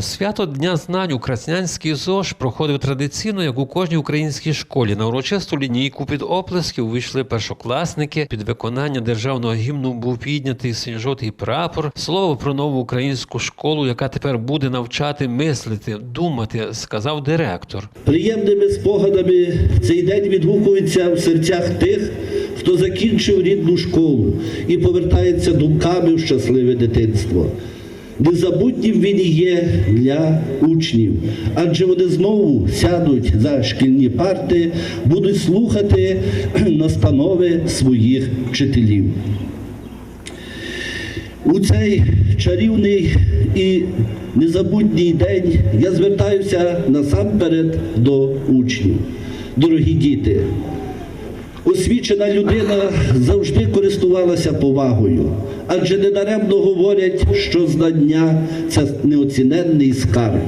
Свято Дня знань у Краснянській ЗОЖ проходив традиційно, як у кожній українській школі. На урочисту лінійку під оплесків вийшли першокласники. Під виконання державного гімну був піднятий синьо-жовтий прапор. Слово про нову українську школу, яка тепер буде навчати мислити, думати, сказав директор. Приємними спогадами цей день відгукується в серцях тих, хто закінчив рідну школу і повертається думками в щасливе дитинство. Незабутнім він є для учнів, адже вони знову сядуть за шкільні парти, будуть слухати настанови своїх вчителів. У цей чарівний і незабутній день я звертаюся насамперед до учнів. Дорогі діти, освічена людина завжди користувалася повагою, адже недаремно говорять, що знання це неоціненний скарб,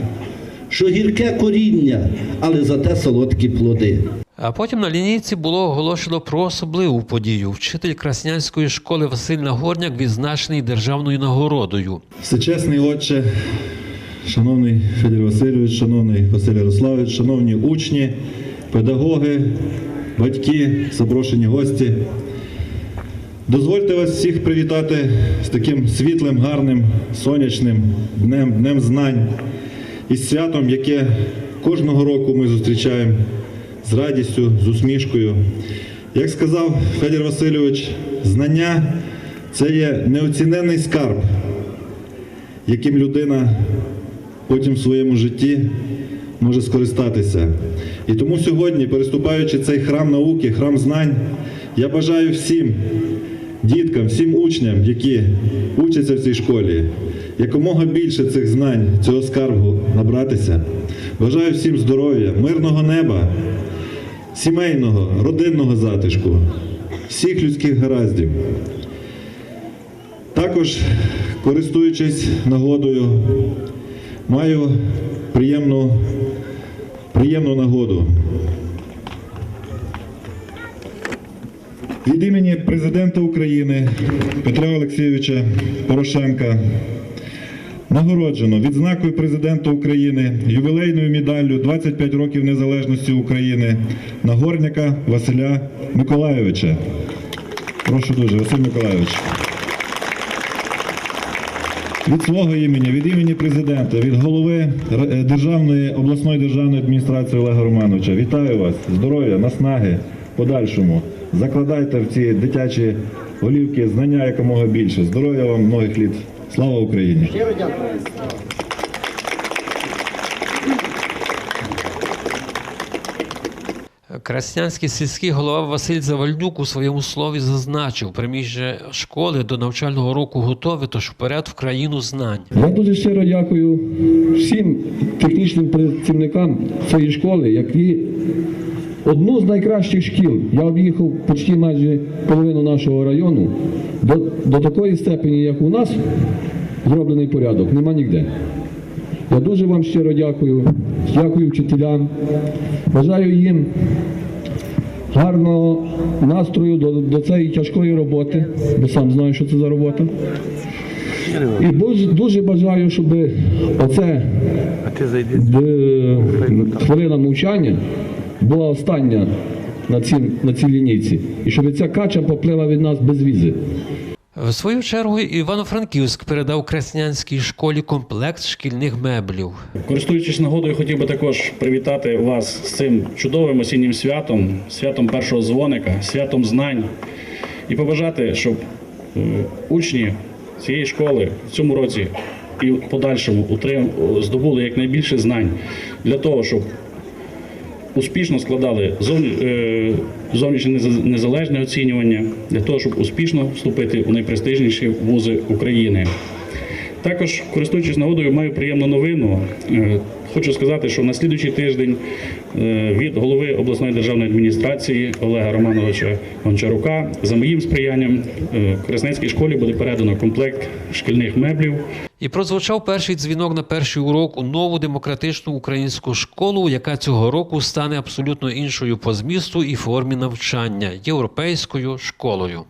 що гірке коріння, але зате солодкі плоди. А потім на лінійці було оголошено про особливу подію. Вчитель Краснянської школи Василь Нагорняк відзначений державною нагородою. Всечесний отче, шановний Федір Васильович, шановний Василь Ярославович, шановні учні, педагоги, батьки, запрошені гості. Дозвольте вас всіх привітати з таким світлим, гарним, сонячним днем, днем знань і святом, яке кожного року ми зустрічаємо з радістю, з усмішкою. Як сказав Федір Васильович, знання це є неоціненний скарб, яким людина потім в своєму житті може скористатися. І тому сьогодні, переступаючи цей храм науки, храм знань, я бажаю всім діткам, всім учням, які учаться в цій школі, якомога більше цих знань, цього скарбу набратися. Бажаю всім здоров'я, мирного неба, сімейного, родинного затишку, всіх людських гараздів. Також, користуючись нагодою, маю приємну, приємну нагоду. Від імені президента України Петра Олексійовича Порошенка нагороджено відзнакою президента України ювілейною медаллю 25 років незалежності України Нагорняка Василя Миколайовича. Прошу дуже, Василь Миколайович. Від свого імені, від імені президента, від голови е, Державної обласної державної адміністрації Олега Романовича. Вітаю вас, здоров'я, наснаги подальшому. Закладайте в ці дитячі голівки знання якомога більше. Здоров'я вам многих літ. Слава Україні! Краснянський сільський голова Василь Завальнюк у своєму слові зазначив, приміщення школи до навчального року готове, тож вперед в країну знань. Я дуже щиро дякую всім технічним працівникам цієї школи, які одну з найкращих шкіл. Я об'їхав почти майже половину нашого району. До, до такої степені, як у нас, зроблений порядок, нема ніде. Я дуже вам щиро дякую. Дякую вчителям. Бажаю їм гарного настрою до, до цієї тяжкої роботи, бо сам знаю, що це за робота. І дуже, дуже бажаю, щоб оце е, хвилина мовчання була остання на цій, на цій лінійці. І щоб ця кача поплила від нас без візи. В свою чергу Івано-Франківськ передав Краснянській школі комплект шкільних меблів. Користуючись нагодою, хотів би також привітати вас з цим чудовим осіннім святом, святом першого дзвоника, святом знань і побажати, щоб е, учні цієї школи в цьому році і в подальшому здобули якнайбільше знань для того, щоб успішно складали е, зовнішнє незалежне оцінювання, для того, щоб успішно вступити у найпрестижніші вузи України. Також, користуючись нагодою, маю приємну новину. Е, Хочу сказати, що на слідуючий тиждень е, від голови обласної державної адміністрації Олега Романовича Гончарука за моїм сприянням е, Красненській школі буде передано комплект шкільних меблів. І прозвучав перший дзвінок на перший урок у нову демократичну українську школу, яка цього року стане абсолютно іншою по змісту і формі навчання європейською школою.